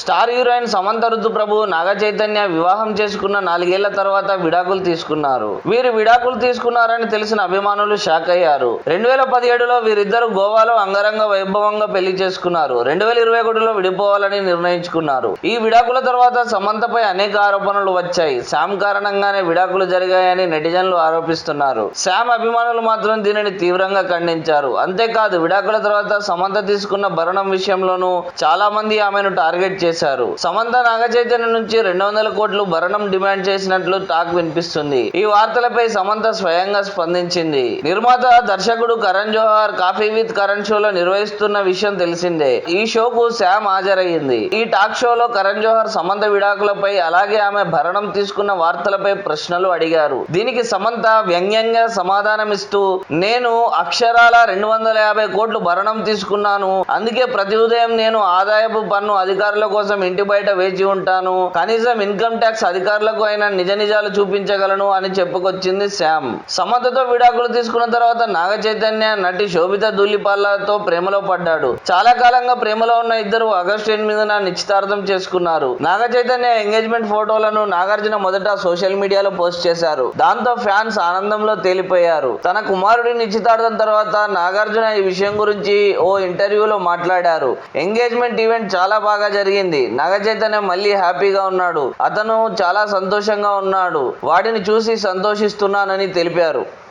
Star heroine Samantha Ruth Prabhu Naga Chaitanya వివాహం చేసుకున్న నాలుగేళ్ళ తర్వాత విడాకులు తీసుకున్నారు. వీరు విడాకులు తీసుకున్నారని తెలిసిన అభిమానులు షాక్ అయ్యారు. రెండు వేల పదిహేడులో వీరిద్దరు గోవాలో అంగరంగ వైభవంగా పెళ్ళి చేసుకున్నారు. రెండు వేల ఇరవై ఒకటిలో విడిపోవాలని నిర్ణయించుకున్నారు. ఈ విడాకుల తర్వాత సమంతపై అనేక ఆరోపణలు వచ్చాయి. శామ్ కారణంగానే విడాకులు జరిగాయని నెటిజన్లు ఆరోపిస్తున్నారు. శామ్ అభిమానులు మాత్రం దీనిని తీవ్రంగా ఖండించారు. అంతేకాదు విడాకుల తర్వాత సమంత తీసుకున్న భరణం విషయంలోనూ చాలా మంది ఆమెను టార్గెట్ చేశారు. సమంత నాగచైతన్య నుంచి రెండు వందల కోట్లు భరణం డిమాండ్ చేసినట్లు టాక్ వినిపిస్తుంది. ఈ వార్తలపై సమంత స్వయంగా స్పందించింది. నిర్మాత దర్శకుడు కరణ్ జోహార్ కాఫీ విత్ కరణ్ షోలో నిర్వహిస్తున్న విషయం తెలిసిందే. ఈ షోకు శామ్ హాజరయ్యింది. ఈ టాక్ షోలో కరణ్ జోహార్ సమంత విడాకులపై అలాగే ఆమె భరణం తీసుకున్న వార్తలపై ప్రశ్నలు అడిగారు. దీనికి సమంత వ్యంగ్యంగా సమాధానమిస్తూ నేను అక్షరాల రెండు వందల యాభై కోట్లు భరణం తీసుకున్నాను. అందుకే ప్రతి ఉదయం నేను ఆదాయపు పన్ను అధికారులకు కోసం ఇంటి బయట వేచి ఉంటాను. కనీసం ఇన్కమ్ ట్యాక్స్ అధికారులకు అయినా నిజ నిజాలు చూపించగలను అని చెప్పుకొచ్చింది శ్యామ్. సమతతో విడాకులు తీసుకున్న తర్వాత నాగ చైతన్య నటి శోభిత ధూళిపాలతో ప్రేమలో పడ్డాడు. చాలా కాలంగా ప్రేమలో ఉన్న ఇద్దరు ఆగస్టు ఎనిమిదిన నిశ్చితార్థం చేసుకున్నారు. నాగ చైతన్య ఎంగేజ్మెంట్ ఫోటోలను నాగార్జున మొదట సోషల్ మీడియాలో పోస్ట్ చేశారు. దాంతో ఫ్యాన్స్ ఆనందంలో తేలిపోయారు. తన కుమారుడి నిశ్చితార్థం తర్వాత నాగార్జున ఈ విషయం గురించి ఓ ఇంటర్వ్యూలో మాట్లాడారు. ఎంగేజ్మెంట్ ఈవెంట్ చాలా బాగా జరిగింది. నాగ చైతన్య మళ్ళీ హ్యాపీగా ఉన్నాడు. అతను చాలా సంతోషంగా ఉన్నాడు. వాటిని చూసి సంతోషిస్తున్నానని తెలిపారు.